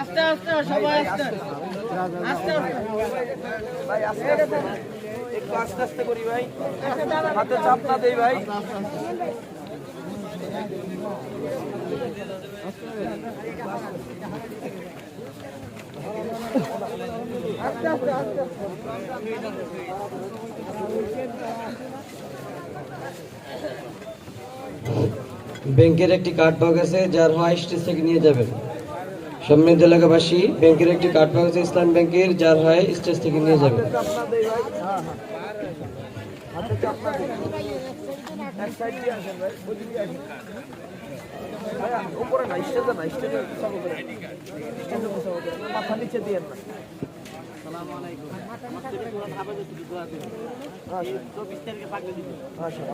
আস্তে আস্তে সবাই আস্তে। আস্তে ভাই আস্তে আস্তে একটু আস্তে আস্তে করি ভাই হাতে চাপ না দেই ভাই ব্যাংকের একটি কার্ড পাওয়া গেছে যার হয় স্টেজ থেকে নিয়ে যাবেন। সম্মিলিত এলাকাবাসী, ব্যাংকের একটি কার্ড পাওয়া গেছে ইসলাম ব্যাংকের, যার হয় স্টেজ থেকে নিয়ে যাবেন।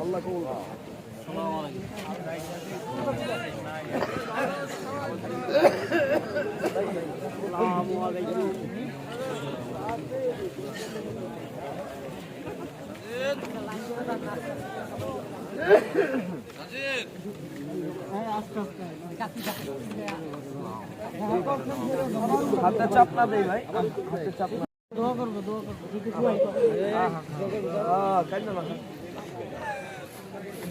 আল্লাহ কবুল করুন। হাতে চাপ না দেই ভাই। হাতে চাপ না। দোয়া করব দোয়া করব। হ্যাঁ কাজ না?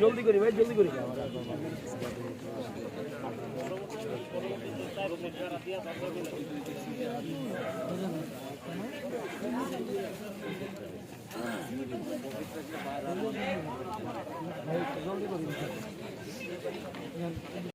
জলদি করি ভাই জলদি করি।